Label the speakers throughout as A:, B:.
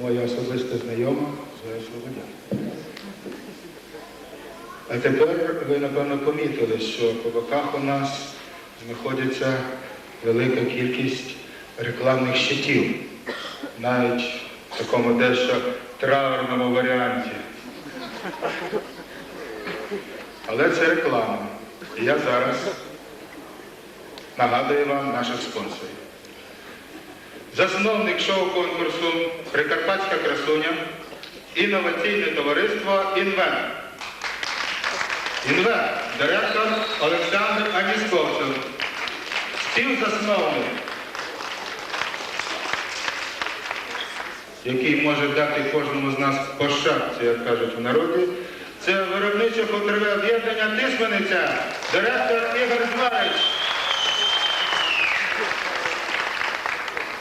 A: моя особиста знайома Зоя Слободян. А тепер ви, напевно, помітили, що по боках у нас знаходиться велика кількість рекламних щитів, навіть в такому дещо траурному варіанті. Але це реклама. І я зараз нагадую вам наших спонсорів. Засновник шоу-конкурсу Прикарпатська красуня, інноваційне товариство Інвент. Інвент, директор Олександр Анісковцев, співзасновник, який може дати кожному з нас по як кажуть в народі, це виробниче хутрове об'єднання Тисмениця, директор Ігор Зварич.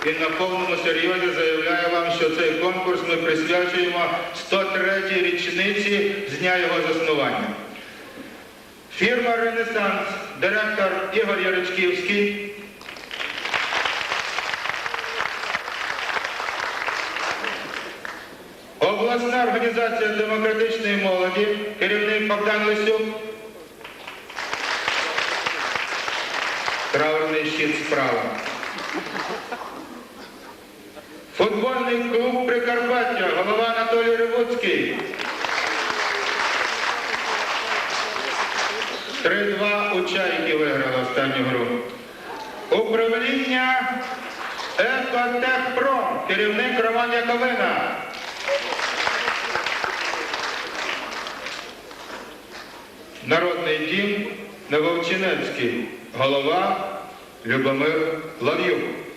A: І на повному серйозі заявляю вам, що цей конкурс ми присвячуємо 103-й річниці з дня його заснування. Фірма Ренесанс, директор Ігор Яричківський. Обласна організація демократичної молоді, керівник Богдан Лисюк. Траурний щит справа. Футбольний клуб Прикарпаття, голова Анатолій Ревуцький. 3-2 у Чайки виграли останню гру. Управління Екотехпром, керівник Роман Яковина. Народний дім Нововчинецький, голова Любомир Лав'юк.